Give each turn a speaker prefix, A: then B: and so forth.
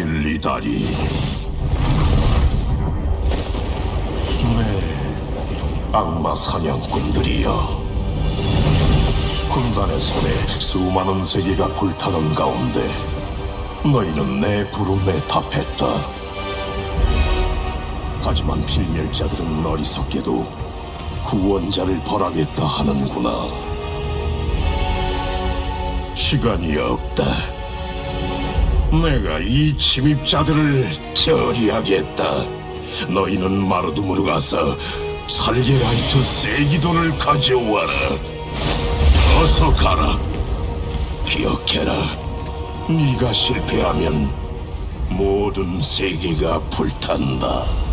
A: 이다리. 네, 악마 사냥꾼들이여. 군단의 손에 수많은 세계가 불타는 가운데 너희는 내 부름에 답했다. 하지만 필멸자들은 어리석게도 구원자를 벌하겠다 하는구나. 시간이 없다. 내가 이 침입자들을 처리하겠다. 너희는 마르둠으로 가서 살게라이트 세기돈을 가져와라. 어서 가라. 기억해라. 네가 실패하면 모든 세계가 불탄다.